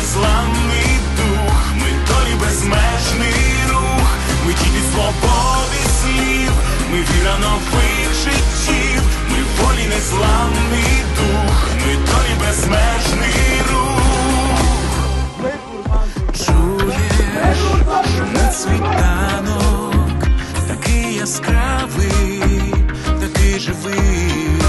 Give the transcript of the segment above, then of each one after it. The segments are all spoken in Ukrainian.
незламний дух, ми долі безмежний рух, ми діти свободи слів, ми віра нових життів, ми волі незламний дух, ми долі безмежний рух, Чуєш, на світанок, такий яскравий, такий живий.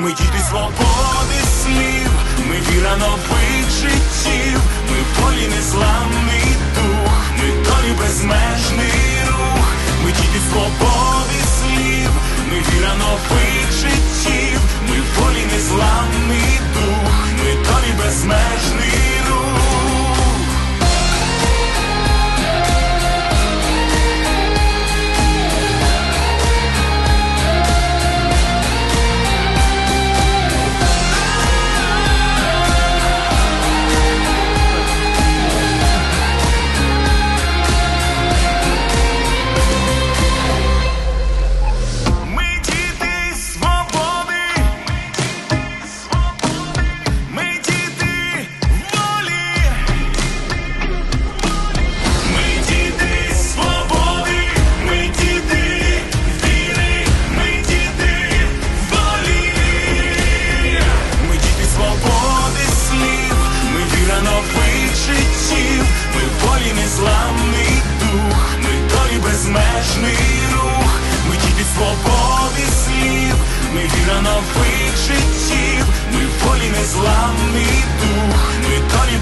Ми діти свободи слів, ми віра нових життів, ми життів, ми волі незламний дух, ми долі.